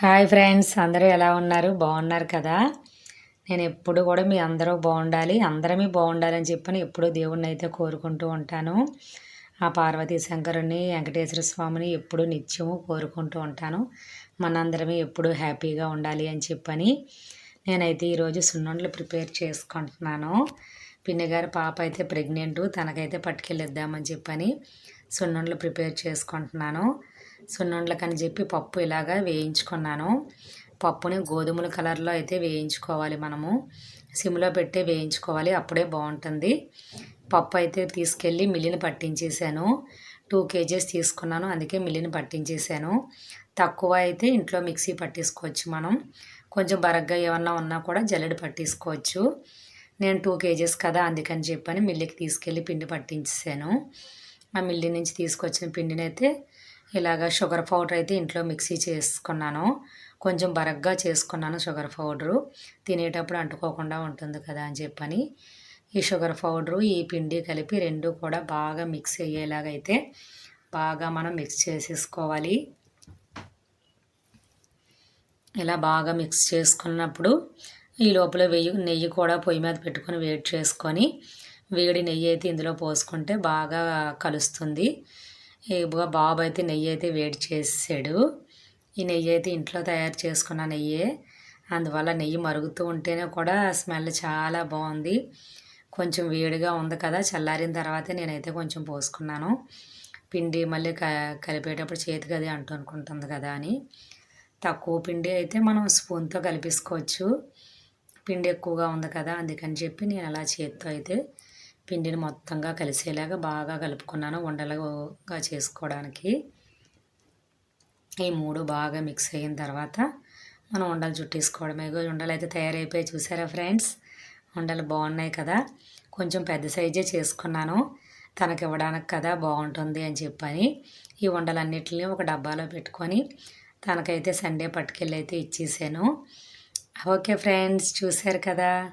Hi friends అందరూ ఎలా ఉన్నారు? బాగున్నారు కదా? నేను ఎప్పుడు కూడా మీ అందరూ బాగుండాలి అందరమీ బాగుండాలని చెప్పని ఎప్పుడూ దేవుణ్ణి అయితే కోరుకుంటూ ఉంటాను. ఆ పార్వతీ శంకరుని వెంకటేశ్వర స్వామిని ఎప్పుడూ నిత్యము కోరుకుంటూ ఉంటాను. మనందరమే ఎప్పుడూ హ్యాపీగా ఉండాలి అని చెప్పని నేనైతే ఈరోజు సున్నుండలు ప్రిపేర్ చేసుకుంటున్నాను. పిన్ని గారి పాప అయితే ప్రెగ్నెంట్ తనకైతే పట్టుకెళ్ళిద్దామని చెప్పని సున్నుండలు ప్రిపేర్ చేసుకుంటున్నాను. సున్నుండలకని చెప్పి పప్పు ఇలాగా వేయించుకున్నాను. పప్పుని గోధుమల కలర్లో అయితే వేయించుకోవాలి మనము. సిమ్లో పెట్టే వేయించుకోవాలి అప్పుడే బాగుంటుంది. పప్పు అయితే తీసుకెళ్ళి మిల్లిని పట్టించేసాను. టూ కేజీస్ తీసుకున్నాను అందుకే మిల్లిని పట్టించేసాను. తక్కువ అయితే ఇంట్లో మిక్సీ పట్టేసుకోవచ్చు మనం. కొంచెం బరగ్గా ఏమన్నా ఉన్నా కూడా జల్లెడ పట్టేసుకోవచ్చు నేను టూ కేజీస్ కదా అందుకని చెప్పని మిల్లికి తీసుకెళ్ళి పిండి పట్టించేసాను. ఆ మిల్లి నుంచి తీసుకొచ్చిన పిండిని అయితే ఇలాగ షుగర్ పౌడర్ అయితే ఇంట్లో మిక్సీ చేసుకున్నాను. కొంచెం బరగ్గా చేసుకున్నాను షుగర్ పౌడరు. తినేటప్పుడు అంటుకోకుండా ఉంటుంది కదా అని చెప్పని ఈ షుగర్ పౌడరు ఈ పిండి కలిపి రెండు కూడా బాగా మిక్స్ అయ్యేలాగైతే బాగా మనం మిక్స్ చేసేసుకోవాలి. ఇలా బాగా మిక్స్ చేసుకున్నప్పుడు ఈ లోపల వెయ్యి నెయ్యి కూడా పొయ్యి మీద పెట్టుకొని వేడి చేసుకొని వేడి నెయ్యి అయితే ఇందులో పోసుకుంటే బాగా కలుస్తుంది. బాబు అయితే నెయ్యి అయితే వేడి చేసాడు ఈ నెయ్యి అయితే ఇంట్లో తయారు చేసుకున్న నెయ్యే. అందువల్ల నెయ్యి మరుగుతూ ఉంటేనే కూడా స్మెల్ చాలా బాగుంది. కొంచెం వేడిగా ఉంది కదా చల్లారిన తర్వాతే నేనైతే కొంచెం పోసుకున్నాను. పిండి మళ్ళీ క కలిపేటప్పుడు చేతికి అది అంటూ అనుకుంటుంది కదా అని. తక్కువ పిండి అయితే మనం స్పూన్తో కలిపేసుకోవచ్చు. పిండి ఎక్కువగా ఉంది కదా అందుకని చెప్పి నేను అలా చేతితో అయితే పిండిని మొత్తంగా కలిసేలాగా బాగా కలుపుకున్నాను ఉండలుగా చేసుకోవడానికి. ఈ మూడు బాగా మిక్స్ అయిన తర్వాత మనం ఉండలు చుట్టేసుకోవడమే. ఉండలు అయితే తయారైపోయి చూసారా ఫ్రెండ్స్? ఉండలు బాగున్నాయి కదా? కొంచెం పెద్ద సైజే చేసుకున్నాను. తనకి ఇవ్వడానికి కదా బాగుంటుంది అని చెప్పని ఈ ఉండలన్నిటిని ఒక డబ్బాలో పెట్టుకొని తనకైతే సండే పట్టుకెళ్ళి అయితే ఇచ్చేసాను. ఓకే ఫ్రెండ్స్ చూశారు కదా?